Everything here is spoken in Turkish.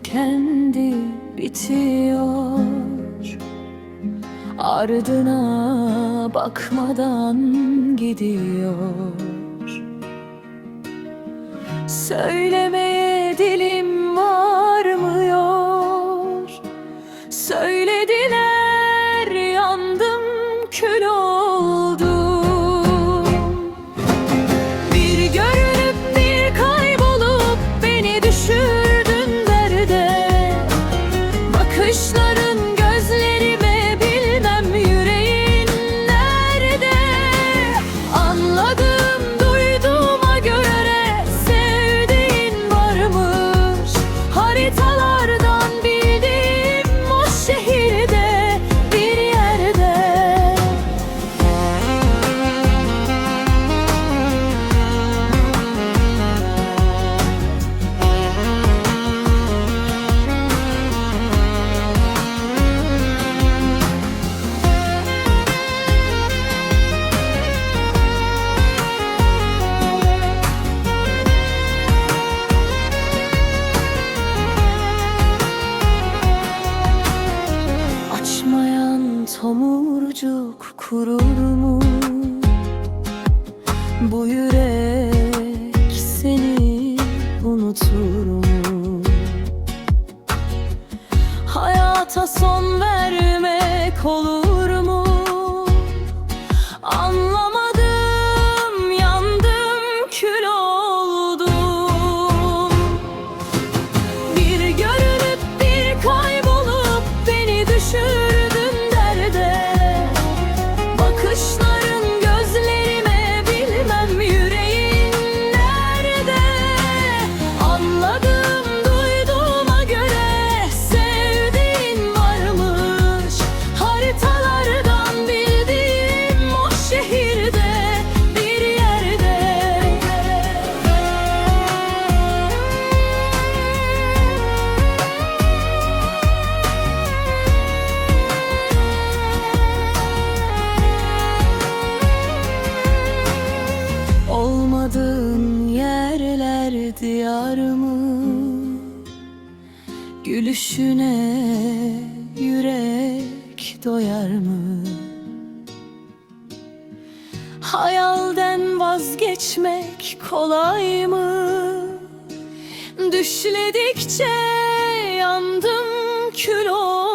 kendi bitiyor. Ardına bakmadan gidiyor. Söylemeye dilim varmıyor. Söylediler yandım kül tomurcuk kurur mu? Bu yürek seni unutur mu? Hayata son vermek olur mu? Yerler diyar mı? Gülüşüne yürek doyar mı? Hayalden vazgeçmek kolay mı? Düşledikçe yandım kül oldum